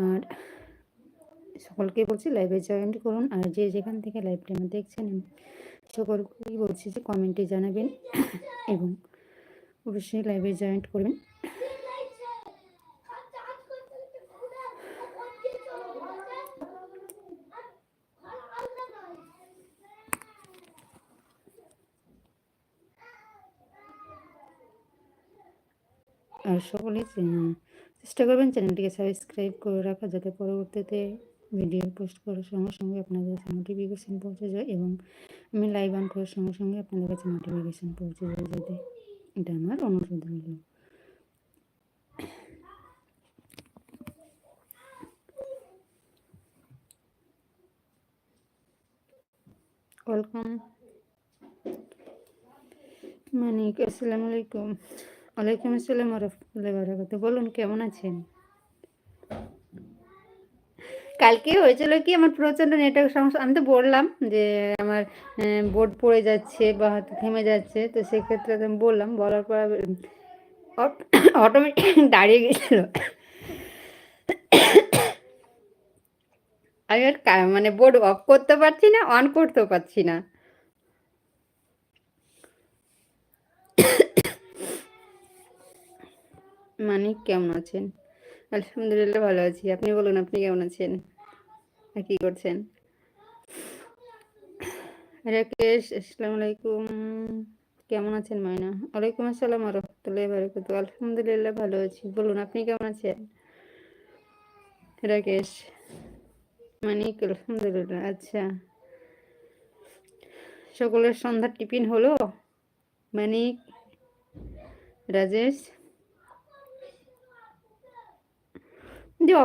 আর সকলকে বলছি লাইভে জয়েন করুন আর যে যেখান থেকে লাইভটা আমার দেখছেন সকলকেই বলছি যে কমেন্টে জানাবেন এবং অবশ্যই লাইভে জয়েন করবেন। আর সকলে চেষ্টা করবেন চ্যানেলটিকে সাবস্ক্রাইব করে রাখা যাতে পরবর্তীতে ভিডিও পোস্ট করার সঙ্গে সঙ্গে আপনাদের কাছে নোটিফিকেশান পৌঁছে যায় এবং আমি লাইভ অন করার সঙ্গে সঙ্গে আপনাদের কাছে নোটিফিকেশান পৌঁছে যায় যাতে এটা আমার অনুরোধ রইল। ওয়েলকাম মানিক, আসসালামু আলাইকুম। ওয়ালাইকুম আসসালাম রহমতুল্লাহ বারাকাতু বলুন, কেমন আছেন? কালকে হয়েছিল কি আমার প্রচণ্ড নেটওয়ার্ক সমস্যা। আমি তো বললাম যে আমার বোর্ড পড়ে যাচ্ছে বা হয়তো থেমে যাচ্ছে, তো সেক্ষেত্রে আমি বললাম, বলার পর অটোমেটিক দাঁড়িয়ে গেছিল। আমি আর মানে বোর্ড অফ করতে পারছি না, অন করতেও পারছি না। মানিক কেমন আছেন? আলহামদুলিল্লাহ ভালো আছি। আপনি বলুন, আপনি কেমন আছেন? আর কি করছেন? রাকেশ, আসসালামু আলাইকুম। কেমন আছেন ময়না ওয়ালাইকুম আসসালাম রহমতুল্লাহ বারকাত আলহামদুলিল্লাহ ভালো আছি। বলুন, আপনি কেমন আছেন? রাকেশ, মানিক, আলহামদুলিল্লাহ। আচ্ছা। সকলের সন্ধ্যার টিফিন হলো? মানিক, রাজেশ? እንዲያው